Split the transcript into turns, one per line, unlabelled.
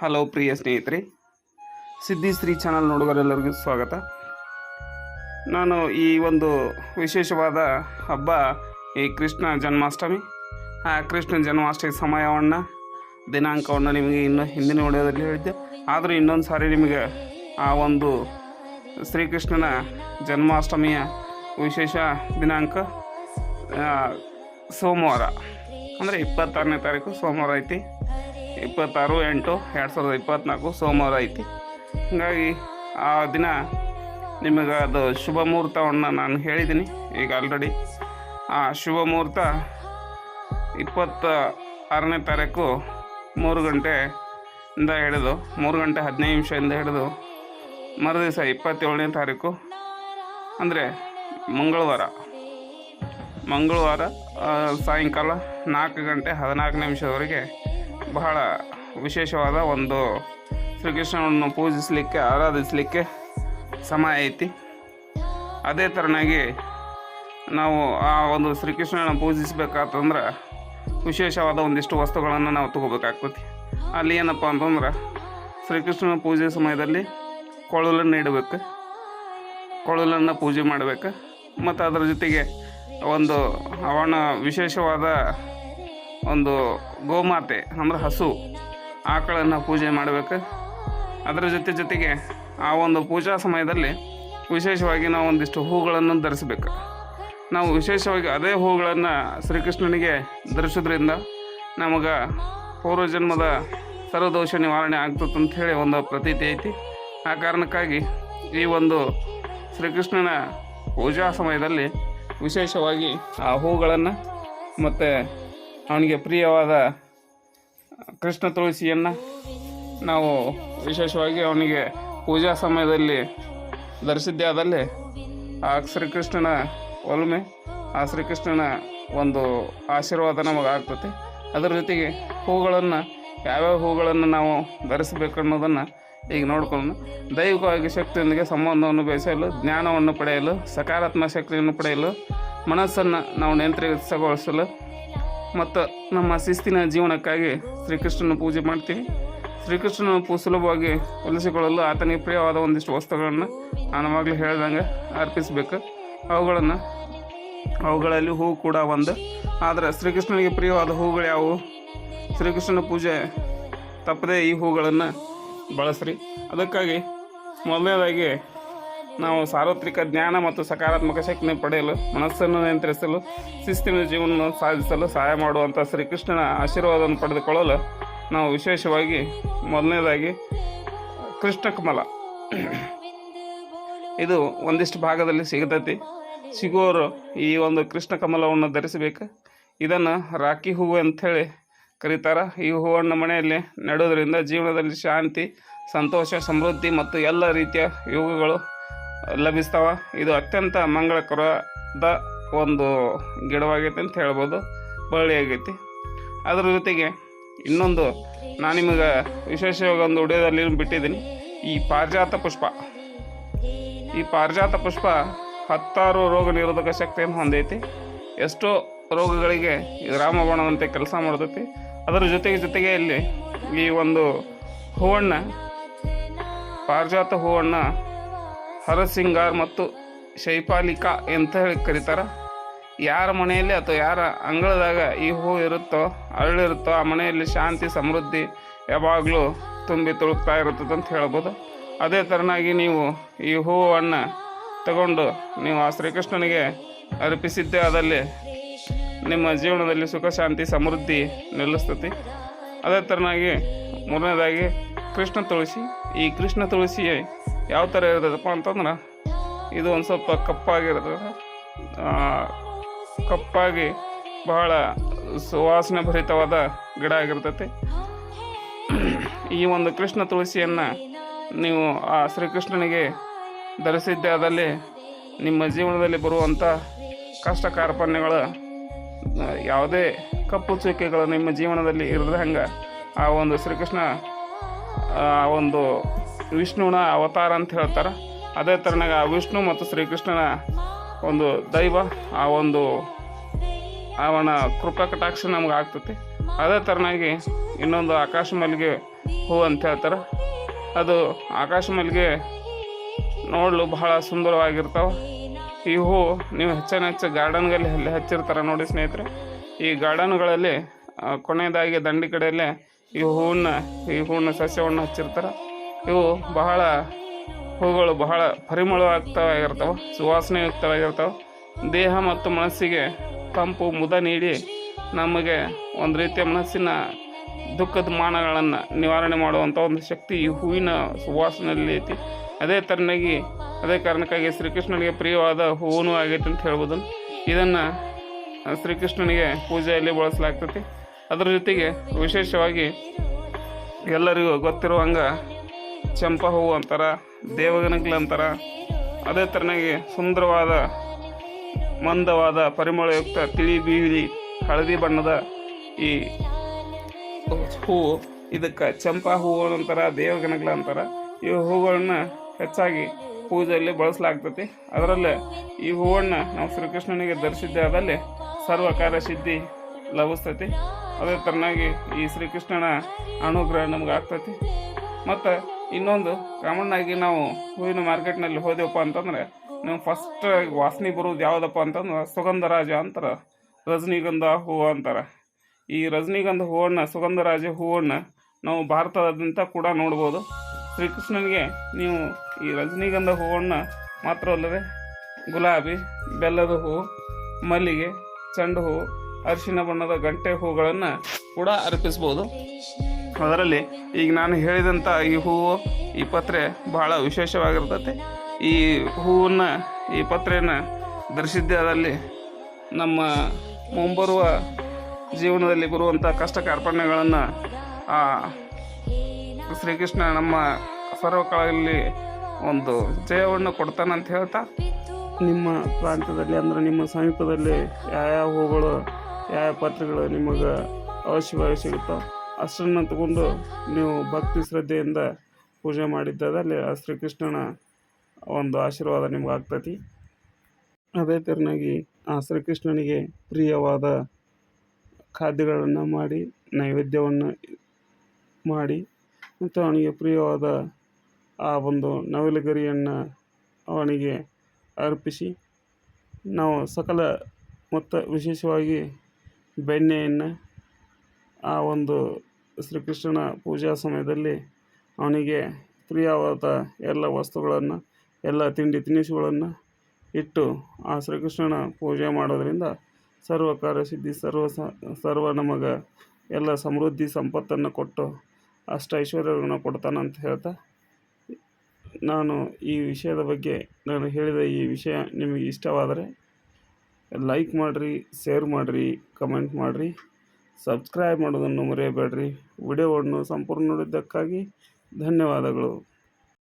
Hello ಪ್ರಿಯ ಸ್ನೇಹಿತರೆ, ಸಿದ್ಧಿ Shri channel ನೋಡುಗರೆಲ್ಲರಿಗೂ ಸ್ವಾಗತ. ನಾನು ಈ ಒಂದು ವಿಶೇಷವಾದ ಹಬ್ಬ, ಈ ಕೃಷ್ಣ ಜನ್ಮಾಷ್ಟಮಿ. ಆ ಕೃಷ್ಣ ಜನ್ಮಾಷ್ಟಮಿ ಸಮಯವನ್ನು, ದಿನಾಂಕವನ್ನು ನಿಮಗೆ ಇನ್ನು ಹಿಂದಿನ ವಿಡಿಯೋದಲ್ಲಿ ಹೇಳಿದ್ದೆ. ಆದರೂ ಇನ್ನೊಂದು ಸಾರಿ ನಿಮಗೆ ಆ ಒಂದು ಶ್ರೀಕೃಷ್ಣನ ಜನ್ಮಾಷ್ಟಮಿಯ ವಿಶೇಷ ದಿನಾಂಕ ಸೋಮವಾರ. ಅಂದರೆ ಇಪ್ಪತ್ತಾರನೇ ತಾರೀಕು ಸೋಮವಾರ ಐತಿ. ಇಪ್ಪತ್ತಾರು, ಎಂಟು, ಎರಡು ಸಾವಿರದ ಇಪ್ಪತ್ತ್ನಾಲ್ಕು ಸೋಮವಾರ ಐತಿ. ಹಾಗಾಗಿ ಆ ದಿನ ನಿಮಗೆ ಅದು ಶುಭ ಮುಹೂರ್ತವನ್ನು ನಾನು ಹೇಳಿದ್ದೀನಿ. ಈಗ ಆಲ್ರೆಡಿ ಆ ಶುಭ ಮುಹೂರ್ತ ಇಪ್ಪತ್ತ ಆರನೇ ತಾರೀಕು ಮೂರು ಗಂಟೆಯಿಂದ ಹಿಡಿದು, ಮೂರು ಗಂಟೆ ಹದಿನೈದು ನಿಮಿಷದಿಂದ ಹಿಡಿದು, ಮರುದಿವಸ ಇಪ್ಪತ್ತೇಳನೇ ತಾರೀಕು, ಅಂದರೆ ಮಂಗಳವಾರ. ಮಂಗಳವಾರ ಸಾಯಂಕಾಲ ನಾಲ್ಕು ಗಂಟೆ ಹದಿನಾಲ್ಕು ನಿಮಿಷದವರೆಗೆ ಬಹಳ ವಿಶೇಷವಾದ ಒಂದು ಶ್ರೀಕೃಷ್ಣನನ್ನು ಪೂಜಿಸಲಿಕ್ಕೆ, ಆರಾಧಿಸಲಿಕ್ಕೆ ಸಮಯ ಐತಿ. ಅದೇ ಥರನಾಗಿ ನಾವು ಆ ಒಂದು ಶ್ರೀಕೃಷ್ಣನ ಪೂಜಿಸಬೇಕಾತಂದ್ರೆ ವಿಶೇಷವಾದ ಒಂದಿಷ್ಟು ವಸ್ತುಗಳನ್ನು ನಾವು ತಗೋಬೇಕಾಗ್ತೈತಿ. ಅಲ್ಲಿ ಏನಪ್ಪ ಅಂತಂದ್ರೆ ಶ್ರೀಕೃಷ್ಣನ ಪೂಜೆ ಸಮಯದಲ್ಲಿ ಕೊಳಲನ್ನು ಇಡಬೇಕು ಕೊಳಲನ್ನು ಪೂಜೆ ಮಾಡಬೇಕು, ಮತ್ತು ಅದರ ಜೊತೆಗೆ ಒಂದು ಅವನ ವಿಶೇಷವಾದ ಒಂದು ಗೋಮಾತೆ ಅಂದ್ರೆ ಹಸು, ಆಕಳನ್ನು ಪೂಜೆ ಮಾಡಬೇಕು. ಅದರ ಜೊತೆ ಜೊತೆಗೆ ಆ ಒಂದು ಪೂಜಾ ಸಮಯದಲ್ಲಿ ವಿಶೇಷವಾಗಿ ನಾವು ಒಂದಿಷ್ಟು ಹೂಗಳನ್ನು ಧರಿಸಬೇಕು. ನಾವು ವಿಶೇಷವಾಗಿ ಅದೇ ಹೂಗಳನ್ನು ಶ್ರೀಕೃಷ್ಣನಿಗೆ ಧರಿಸೋದ್ರಿಂದ ನಮಗೆ ಪೂರ್ವಜನ್ಮದ ಸರ್ವದೋಷ ನಿವಾರಣೆ ಆಗ್ತದೆ ಅಂತ ಹೇಳಿ ಒಂದು ಪ್ರತೀತಿ ಐತಿ. ಆ ಕಾರಣಕ್ಕಾಗಿ ಈ ಒಂದು ಶ್ರೀಕೃಷ್ಣನ ಪೂಜಾ ಸಮಯದಲ್ಲಿ ವಿಶೇಷವಾಗಿ ಆ ಹೂಗಳನ್ನು ಮತ್ತು ಅವನಿಗೆ ಪ್ರಿಯವಾದ ಕೃಷ್ಣ ತುಳಸಿಯನ್ನು ನಾವು ವಿಶೇಷವಾಗಿ ಅವನಿಗೆ ಪೂಜಾ ಸಮಯದಲ್ಲಿ ಧರಿಸಿದ್ದೇ ಆದಲ್ಲಿ ಆ ಶ್ರೀಕೃಷ್ಣನ ಒಲುಮೆ, ಆ ಶ್ರೀಕೃಷ್ಣನ ಒಂದು ಆಶೀರ್ವಾದ ನಮಗೆ ಆಗ್ತದೆ. ಅದರ ಜೊತೆಗೆ ಹೂಗಳನ್ನು, ಯಾವ್ಯಾವ ಹೂಗಳನ್ನು ನಾವು ಧರಿಸಬೇಕು ಅನ್ನೋದನ್ನು ಈಗ ನೋಡ್ಕೊಂಡು ದೈವಿಕವಾಗಿ ಶಕ್ತಿಯೊಂದಿಗೆ ಸಂಬಂಧವನ್ನು ಬೆಳೆಸಲು, ಜ್ಞಾನವನ್ನು ಪಡೆಯಲು, ಸಕಾರಾತ್ಮಕ ಶಕ್ತಿಯನ್ನು ಪಡೆಯಲು, ಮನಸ್ಸನ್ನು ನಾವು ನಿಯಂತ್ರಿತಗೊಳಿಸಲು ಮತ್ತು ನಮ್ಮ ಶಿಸ್ತಿನ ಜೀವನಕ್ಕಾಗಿ ಶ್ರೀಕೃಷ್ಣನ ಪೂಜೆ ಮಾಡ್ತೀವಿ. ಶ್ರೀಕೃಷ್ಣನ ಸುಲಭವಾಗಿ ಹೊಲಿಸಿಕೊಳ್ಳಲು ಆತನಿಗೆ ಪ್ರಿಯವಾದ ಒಂದಿಷ್ಟು ವಸ್ತುಗಳನ್ನು ನಾನು ಅವಾಗಲೇ ಹೇಳ್ದಂಗೆ ಅರ್ಪಿಸಬೇಕು. ಅವುಗಳನ್ನು ಅವುಗಳಲ್ಲಿ ಹೂ ಕೂಡ ಒಂದು. ಆದರೆ ಶ್ರೀಕೃಷ್ಣನಿಗೆ ಪ್ರಿಯವಾದ ಹೂಗಳು ಯಾವುವು? ಶ್ರೀಕೃಷ್ಣನ ಪೂಜೆ ತಪ್ಪದೇ ಈ ಹೂಗಳನ್ನು ಬಳಸ್ರಿ. ಅದಕ್ಕಾಗಿ ಮೊದಲನೇದಾಗಿ ನಾವು ಸಾರ್ವತ್ರಿಕ ಜ್ಞಾನ ಮತ್ತು ಸಕಾರಾತ್ಮಕ ಶಕ್ತಿ ಪಡೆಯಲು, ಮನಸ್ಸನ್ನು ನಿಯಂತ್ರಿಸಲು ಶಿಸ್ತಿನ ಜೀವನವನ್ನು ಸಾಧಿಸಲು ಸಹಾಯ ಮಾಡುವಂಥ ಶ್ರೀಕೃಷ್ಣನ ಆಶೀರ್ವಾದವನ್ನು ಪಡೆದುಕೊಳ್ಳಲು ನಾವು ವಿಶೇಷವಾಗಿ ಮೊದಲನೇದಾಗಿ ಕೃಷ್ಣ ಕಮಲ ಇದು ಒಂದಿಷ್ಟು ಭಾಗದಲ್ಲಿ ಸಿಗತೈತಿ. ಸಿಗೋರು ಈ ಒಂದು ಕೃಷ್ಣ ಕಮಲವನ್ನು ಧರಿಸಬೇಕು. ಇದನ್ನು ರಾಖಿ ಹೂವು ಅಂಥೇಳಿ ಕರೀತಾರೆ. ಈ ಹೂವನ್ನು ಮನೆಯಲ್ಲಿ ನೆಡೋದ್ರಿಂದ ಜೀವನದಲ್ಲಿ ಶಾಂತಿ, ಸಂತೋಷ, ಸಮೃದ್ಧಿ ಮತ್ತು ಎಲ್ಲ ರೀತಿಯ ಯೋಗಗಳು ಲಭಿಸ್ತಾವ. ಇದು ಅತ್ಯಂತ ಮಂಗಳಕರದ ಒಂದು ಗಿಡವಾಗೈತೆ ಅಂತ ಹೇಳ್ಬೋದು. ಬಳ್ಳಿ ಆಗೈತಿ. ಅದರ ಜೊತೆಗೆ ಇನ್ನೊಂದು ನಾನು ನಿಮಗೆ ವಿಶೇಷವಾಗಿ ಒಂದು ಉಡಿಯೋದಲ್ಲಿ ಬಿಟ್ಟಿದ್ದೀನಿ. ಈ ಪಾರಿಜಾತ ಪುಷ್ಪ. ಈ ಪಾರಿಜಾತ ಪುಷ್ಪ ಹತ್ತಾರು ರೋಗ ನಿರೋಧಕ ಶಕ್ತಿಯನ್ನು ಹೊಂದೈತಿ. ಎಷ್ಟೋ ರೋಗಗಳಿಗೆ ರಾಮಬಾಣದಂತೆ ಕೆಲಸ ಮಾಡ್ತೈತಿ. ಅದರ ಜೊತೆಗೆ ಜೊತೆಗೆ ಇಲ್ಲಿ ಈ ಒಂದು ಹೂವನ್ನು ಪಾರಿಜಾತ ಹೂವನ್ನು ಹರಸಿಂಗಾರ್ ಮತ್ತು ಶೈಪಾಲಿಕಾ ಅಂತ ಹೇಳಿ ಕರೀತಾರೆ? ಯಾರ ಮನೆಯಲ್ಲಿ ಅಥವಾ ಯಾರ ಅಂಗಳದಾಗ ಈ ಹೂ ಇರುತ್ತೋ, ಅರಳಿರುತ್ತೋ, ಆ ಮನೆಯಲ್ಲಿ ಶಾಂತಿ, ಸಮೃದ್ಧಿ ಯಾವಾಗಲೂ ತುಂಬಿ ತುಳುಕ್ತಾ ಇರುತ್ತದೆ ಅಂತ ಹೇಳ್ಬೋದು. ಅದೇ ಥರನಾಗಿ ನೀವು ಈ ಹೂವನ್ನು ತಗೊಂಡು ನೀವು ಆ ಶ್ರೀಕೃಷ್ಣನಿಗೆ ಅರ್ಪಿಸಿದ್ದೇ ಅದಲ್ಲಿ ನಿಮ್ಮ ಜೀವನದಲ್ಲಿ ಸುಖ, ಶಾಂತಿ, ಸಮೃದ್ಧಿ ನಿಲ್ಲಿಸ್ತತಿ ಅದೇ ಥರನಾಗಿ ಮೂರನೇದಾಗಿ ಕೃಷ್ಣ ತುಳಸಿ. ಈ ಕೃಷ್ಣ ತುಳಸಿ ಯಾವ ಥರ ಇರ್ತದಪ್ಪ ಅಂತಂದ್ರೆ, ಇದು ಒಂದು ಸ್ವಲ್ಪ ಕಪ್ಪಾಗಿರ್ತದೆ ಕಪ್ಪಾಗಿ ಬಹಳ ಸುವಾಸನೆ ಭರಿತವಾದ ಗಿಡ ಆಗಿರ್ತೈತಿ. ಈ ಒಂದು ಕೃಷ್ಣ ತುಳಸಿಯನ್ನು ನೀವು ಆ ಶ್ರೀಕೃಷ್ಣನಿಗೆ ಧರಿಸಿದ್ದೇ ಆದಲ್ಲಿ ನಿಮ್ಮ ಜೀವನದಲ್ಲಿ ಬರುವಂಥ ಕಷ್ಟ ಕಾರ್ಪಣ್ಯಗಳು ಯಾವುದೇ ಕಪ್ಪು ಚುಕ್ಕೆಗಳು ನಿಮ್ಮ ಜೀವನದಲ್ಲಿ ಇರದ ಹಂಗೆ ಆ ಒಂದು ಶ್ರೀಕೃಷ್ಣ, ಆ ಒಂದು ವಿಷ್ಣುವಿನ ಅವತಾರ ಅಂತ ಹೇಳ್ತಾರೆ. ಅದೇ ಥರನಾಗ ಆ ವಿಷ್ಣು ಮತ್ತು ಶ್ರೀಕೃಷ್ಣನ ಒಂದು ದೈವ, ಆ ಒಂದು ಅವನ ಕೃಪಾ ಕಟಾಕ್ಷ ನಮ್ಗೆ ಆಗ್ತತಿ. ಅದೇ ಥರನಾಗಿ ಇನ್ನೊಂದು ಆಕಾಶ ಮಲ್ಲಿಗೆ ಹೂ ಅಂತ ಹೇಳ್ತಾರೆ. ಅದು ಆಕಾಶ ಮಲ್ಲಿಗೆ ನೋಡಲು ಬಹಳ ಸುಂದರವಾಗಿರ್ತಾವೆ. ಈ ಹೂ ನೀವು ಹೆಚ್ಚಿನ ಹೆಚ್ಚು ಗಾರ್ಡನ್ಗಳಲ್ಲಿ ಹಚ್ಚಿರ್ತಾರೆ ನೋಡಿ ಸ್ನೇಹಿತರೆ. ಈ ಗಾರ್ಡನ್ಗಳಲ್ಲಿ ಕೊನೆಯದಾಗಿ ದಂಡಿ ಕಡೆಯಲ್ಲೇ ಈ ಹೂವನ್ನ, ಈ ಹೂವಿನ ಸಸ್ಯವನ್ನು ಹಚ್ಚಿರ್ತಾರೆ. ಇವು ಬಹಳ ಹೂಗಳು ಬಹಳ ಪರಿಮಳವಾಗ್ತವಾಗಿರ್ತವೆ ಸುವಾಸನೆಯುಕ್ತವಾಗಿರ್ತವೆ. ದೇಹ ಮತ್ತು ಮನಸ್ಸಿಗೆ ತಂಪು, ಮುದ ನೀಡಿ ನಮಗೆ ಒಂದು ರೀತಿಯ ಮನಸ್ಸಿನ ದುಃಖದ ಮಾನಗಳನ್ನು ನಿವಾರಣೆ ಮಾಡುವಂಥ ಒಂದು ಶಕ್ತಿ ಈ ಹೂವಿನ ಸುವಾಸನೆಯಲ್ಲಿ ಐತಿ. ಅದೇ ಥರನಾಗಿ ಅದೇ ಕಾರಣಕ್ಕಾಗಿ ಶ್ರೀಕೃಷ್ಣನಿಗೆ ಪ್ರಿಯವಾದ ಹೂವು ಆಗೈತೆ ಅಂತ ಹೇಳ್ಬೋದು. ಇದನ್ನು ಶ್ರೀಕೃಷ್ಣನಿಗೆ ಪೂಜೆಯಲ್ಲಿ ಬಳಸಲಾಗ್ತೈತಿ. ಅದರ ಜೊತೆಗೆ ವಿಶೇಷವಾಗಿ ಎಲ್ಲರಿಗೂ ಗೊತ್ತಿರುವಂಗ ಚಂಪಾ ಹೂವು ಅಂತಾರ, ದೇವಗನಗ್ಲು ಅಂತಾರ, ಅದೇ ಥರನಾಗಿ ಸುಂದರವಾದ, ಮಂದವಾದ, ಪರಿಮಳಯುಕ್ತ ತಿಳಿ ಬೀಳಿ ಹಳದಿ ಬಣ್ಣದ ಈ ಹೂವು ಇದಕ್ಕೆ ಚಂಪಾ ಹೂವು ಅಂತಾರ, ದೇವಗನಗ್ಲ ಅಂತಾರ. ಈ ಹೂಗಳನ್ನ ಹೆಚ್ಚಾಗಿ ಪೂಜೆಯಲ್ಲಿ ಬಳಸಲಾಗ್ತತಿ. ಅದರಲ್ಲೇ ಈ ಹೂವನ್ನ ನಾವು ಶ್ರೀಕೃಷ್ಣನಿಗೆ ಧರಿಸಿದ್ದೆ ಆದಲ್ಲಿ ಸರ್ವ ಕಾರ್ಯ ಸಿದ್ಧಿ ಲಭಿಸ್ತೈತಿ. ಅದೇ ಥರನಾಗಿ ಈ ಶ್ರೀಕೃಷ್ಣನ ಅನುಗ್ರಹ ನಮ್ಗೆ ಆಗ್ತೈತಿ ಮತ್ತು ಇನ್ನೊಂದು ಕಾಮನ್ ಆಗಿ ನಾವು ಹೂವಿನ ಮಾರ್ಕೆಟ್ನಲ್ಲಿ ಹೋದೆವಪ್ಪ ಅಂತಂದ್ರೆ, ನಾವು ಫಸ್ಟ್ ವಾಸನೆ ಬರೋದು ಯಾವುದಪ್ಪ ಅಂತಂದ್ರೆ, ಸುಗಂಧರಾಜ ಅಂತಾರೆ, ರಜನಿಗಂಧ ಹೂವು ಅಂತಾರೆ. ಈ ರಜನಿಗಂಧ ಹೂವನ್ನು, ಸುಗಂಧರಾಜ ಹೂವನ್ನು ನಾವು ಭಾರತದಾದ್ಯಂತ ಕೂಡ ನೋಡ್ಬೋದು. ಶ್ರೀಕೃಷ್ಣನಿಗೆ ನೀವು ಈ ರಜನಿಗಂಧ ಹೂವನ್ನು ಮಾತ್ರ ಅಲ್ಲದೆ, ಗುಲಾಬಿ, ಬೆಲ್ಲದ ಹೂವು ಮಲ್ಲಿಗೆ, ಚೆಂಡು ಹೂವು ಅರಿಶಿನ ಬಣ್ಣದ ಗಂಟೆ ಹೂಗಳನ್ನು ಕೂಡ ಅರ್ಪಿಸ್ಬೋದು. ಅದರಲ್ಲಿ ಈಗ ನಾನು ಹೇಳಿದಂಥ ಈ ಹೂವು, ಈ ಪತ್ರೆ ಬಹಳ ವಿಶೇಷವಾಗಿರ್ತದೆ ಈ ಹೂವನ್ನು, ಈ ಪತ್ರೆಯನ್ನು ಧರಿಸಿದ್ದಲ್ಲಿ ನಮ್ಮ ಮುಂಬರುವ ಜೀವನದಲ್ಲಿ ಬರುವಂಥ ಕಷ್ಟ ಕಾರ್ಪಣ್ಯಗಳನ್ನು ಆ ಶ್ರೀಕೃಷ್ಣ ನಮ್ಮ ಸರ್ವಕಾಲದಲ್ಲಿ ಒಂದು ಜಯವನ್ನು ಕೊಡ್ತಾನಂತ ಹೇಳ್ತಾ, ನಿಮ್ಮ ಪ್ರಾಂತ್ಯದಲ್ಲಿ ಅಂದರೆ ನಿಮ್ಮ ಸಮೀಪದಲ್ಲಿ ಯಾವ್ಯಾವ ಹೂಗಳು ಯಾವ ಪತ್ರೆಗಳು ನಿಮಗೆ ಅವಶ್ಯವಾಗಿ ಸಿಗುತ್ತೋ ಅಷ್ಟನ್ನು ತಗೊಂಡು ನೀವು ಭಕ್ತಿ ಶ್ರದ್ಧೆಯಿಂದ ಪೂಜೆ ಮಾಡಿದ್ದಾದಲ್ಲಿ ಆ ಶ್ರೀಕೃಷ್ಣನ ಒಂದು ಆಶೀರ್ವಾದ ನಿಮ್ಗೆ ಆಗ್ತೈತಿ. ಅದೇ ಥರನಾಗಿ ಆ ಶ್ರೀಕೃಷ್ಣನಿಗೆ ಪ್ರಿಯವಾದ ಖಾದ್ಯಗಳನ್ನು ಮಾಡಿ, ನೈವೇದ್ಯವನ್ನು ಮಾಡಿ, ಮತ್ತು ಅವನಿಗೆ ಪ್ರಿಯವಾದ ಆ ಒಂದು ನವಿಲುಗರಿಯನ್ನು ಅವನಿಗೆ ಅರ್ಪಿಸಿ, ನಾವು ಸಕಲ ಮತ್ತು ವಿಶೇಷವಾಗಿ ಬೆಣ್ಣೆಯನ್ನು ಆ ಒಂದು ಶ್ರೀಕೃಷ್ಣನ ಪೂಜಾ ಸಮಯದಲ್ಲಿ ಅವನಿಗೆ ಪ್ರಿಯವಾದ ಎಲ್ಲ ವಸ್ತುಗಳನ್ನು, ಎಲ್ಲ ತಿಂಡಿ ತಿನಿಸುಗಳನ್ನು ಇಟ್ಟು ಆ ಶ್ರೀಕೃಷ್ಣನ ಪೂಜೆ ಮಾಡೋದರಿಂದ ಸರ್ವ ಕಾರ್ಯ ಸಿದ್ಧಿ, ಸರ್ವ ಸರ್ವ ನಮಗೆ ಎಲ್ಲ ಸಮೃದ್ಧಿ ಸಂಪತ್ತನ್ನು ಕೊಟ್ಟು ಅಷ್ಟ ಐಶ್ವರ್ಯಗಳನ್ನು ಕೊಡ್ತಾನಂತ ಹೇಳ್ತಾ ನಾನು ಈ ವಿಷಯದ ಬಗ್ಗೆ ನಾನು ಹೇಳಿದ ಈ ವಿಷಯ ನಿಮಗೆ ಇಷ್ಟವಾದರೆ ಲೈಕ್ ಮಾಡಿರಿ ಶೇರ್ ಮಾಡಿರಿ ಕಮೆಂಟ್ ಮಾಡಿರಿ. ಸಬ್ಸ್ಕ್ರೈಬ್ ಮಾಡೋದನ್ನು ಮರೆಯಬೇಡ್ರಿ. ವಿಡಿಯೋವನ್ನು ಸಂಪೂರ್ಣ ನೋಡಿದ್ದಕ್ಕಾಗಿ ಧನ್ಯವಾದಗಳು.